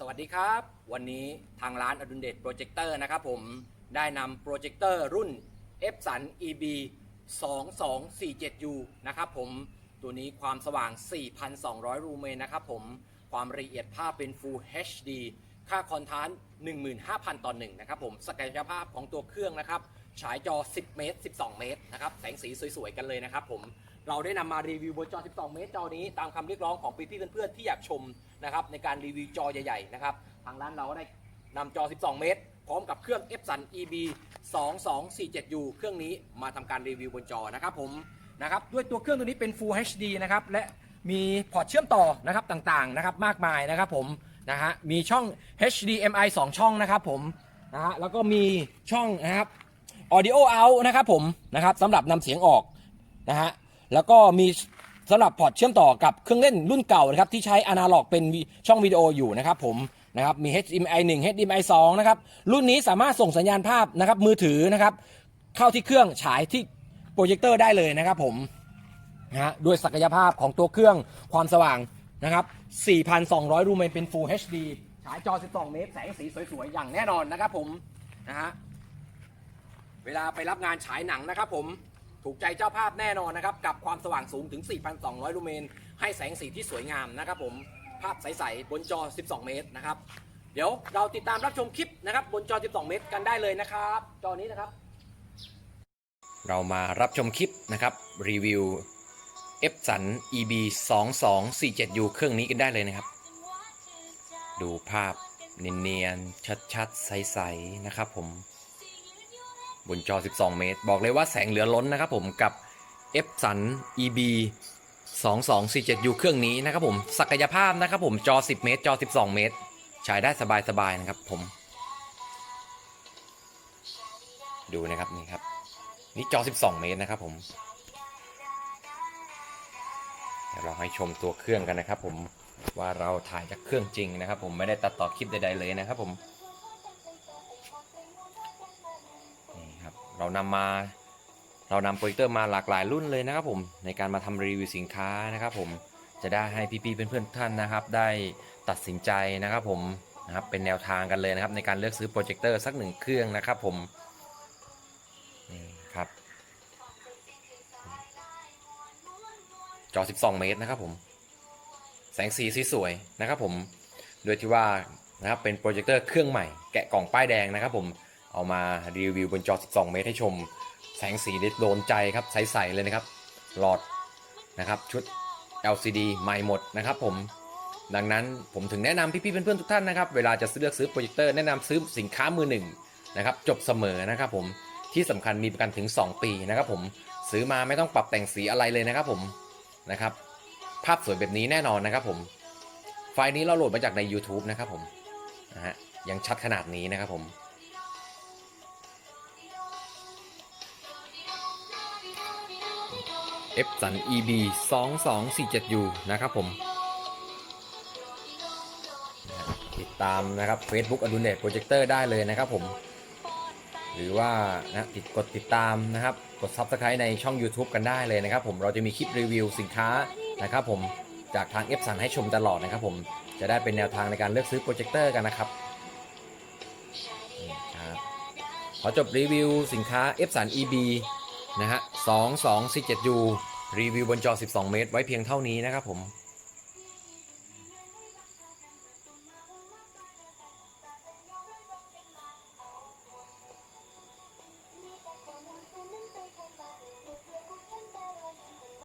สวัสดีครับ วันนี้ทางร้านอดุลเดชโปรเจคเตอร์นะครับผมได้นำโปรเจคเตอร์รุ่น e p s o n EB 2247U นะครับผมตัวนี้ความสว่าง 4,200 รูเมนนะครับผมความละเอียดภาพเป็น Full HD ค่าคอนทาสต์15,000 ต่อ1นะครับผมศักยภาพของตัวเครื่องนะครับ ฉายจอ 10 เมตร 12 เมตรนะครับแสงสีสวยๆ กันเลยนะครับผมเราได้นำมารีวิวบนจอ 12 เมตรจอนี้ตามคำเรียกร้องของพี่ๆเพื่อนๆที่อยากชมนะครับในการรีวิวจอใหญ่ๆนะครับทางร้านเราก็ได้นำจอ 12 เมตร พร้อมกับเครื่อง Epson EB 2247U เครื่องนี้มาทำการรีวิวบนจอนะครับผมนะครับด้วยตัวเครื่องตัวนี้เป็น Full HD นะครับและมีพอร์ตเชื่อมต่อนะครับต่างๆนะครับมากมายนะครับผมนะฮะมีช่อง HDMI 2 ช่องนะครับผมนะฮะแล้วก็มีช่องนะครับ Audio out นะครับผมนะครับสำหรับนำเสียงออกนะฮะแล้วก็มีสำหรับพอร์ตเชื่อมต่อกับเครื่องเล่นรุ่นเก่านะครับที่ใช้อนาล็อกเป็นช่องวิดีโออยู่นะครับผมนะครับมี HDMI 1 HDMI 2นะครับรุ่นนี้สามารถส่งสัญญาณภาพนะครับมือถือนะครับเข้าที่เครื่องฉายที่โปรเจคเตอร์ได้เลยนะครับผมนะฮะด้วยศักยภาพของตัวเครื่องความสว่างนะครับ 4,200 รูเมนเป็น Full HD ฉายจอ 12 เมตร แสงสีสวยๆ อย่างแน่นอนนะครับผมนะฮะ เวลาไปรับงานฉายหนังนะครับผมถูกใจเจ้าภาพแน่นอนนะครับ กับความสว่างสูงถึง 4,200 ลูเมน ให้แสงสีที่สวยงามนะครับผมภาพใส ๆ บนจอ 12 เมตรนะครับ เดี๋ยวเราติดตามรับชมคลิปนะครับ บนจอ 12 เมตรกันได้เลยนะครับ จอนี้นะครับ เรามารับชมคลิปนะครับ รีวิว Epson EB 2247U เครื่องนี้กันได้เลยนะครับ ดูภาพเนียนๆชัดๆ ใส ๆ นะครับผม บนจอ 12 เมตร บอกเลยว่าแสงเหลือล้นนะครับผมกับ Epson EB 2247U เครื่องนี้นะครับผมศักยภาพนะครับผมจอ 10 เมตร จอ 12 เมตรฉายได้สบายๆนะครับผม ดูนะครับนี่ครับ นี่จอ 12 เมตรนะครับผมเดี๋ยวเราให้ชมตัวเครื่องกันนะครับผมว่าเราถ่ายจากเครื่องจริงนะครับผมไม่ได้ตัดต่อคลิปใดๆเลยนะครับผม เรานำมาเรานำโปรเจคเตอร์มาหลากหลายรุ่นเลยนะครับผมในการมาทำรีวิวสินค้านะครับผมจะได้ให้พี่ๆเพื่อนๆทุกท่านนะครับ ได้ตัดสินใจนะครับผมนะครับเป็นแนวทางกันเลยนะครับ ในการเลือกซื้อโปรเจคเตอร์สักหนึ่งเครื่องนะครับผมนี่ครับจอ 12 เมตรนะครับผมแสงสีสวยๆนะครับผมโดยที่ว่านะครับเป็นโปรเจคเตอร์เครื่องใหม่แกะกล่องป้ายแดงนะครับผม เอามารีวิวบนจอ 12 เมตรให้ชม แสงสีโดนใจครับใสๆเลยนะครับ หลอดนะครับชุด LCD ใหม่หมดนะครับผมดังนั้นผมถึงแนะนำพี่ๆเพื่อนๆทุกท่านนะครับเวลาจะเลือกซื้อโปรเจคเตอร์แนะนำซื้อสินค้ามือหนึ่งนะครับจบเสมอนะครับผมที่สำคัญมีประกันถึง 2 ปีนะครับผมซื้อมาไม่ต้องปรับแต่งสีอะไรเลยนะครับผมนะครับภาพสวยแบบนี้แน่นอนนะครับผมไฟล์นี้เราโหลดมาจากใน YouTube นะครับผมนะฮะยังชัดขนาดนี้นะครับผม Epson EB 2247U นะครับผม ติดตามนะครับ Facebook อดุลเดชโปรเจคเตอร์ได้เลยนะครับผม หรือว่านะติดกดติดตามนะครับ กด Subscribe ในช่อง YouTube กันได้เลยนะครับผมเราจะมีคลิปรีวิวสินค้านะครับผมจากทาง f อให้ชมตลอดนะครับผมจะได้เป็นแนวทางในการเลือกซื้อโปรเจคเตอร์กันนะครับขอจบรีวิวสินค้า f อ EB นะฮะ 2247U รีวิวบนจอ 12 เมตร ไว้เพียงเท่านี้นะครับผม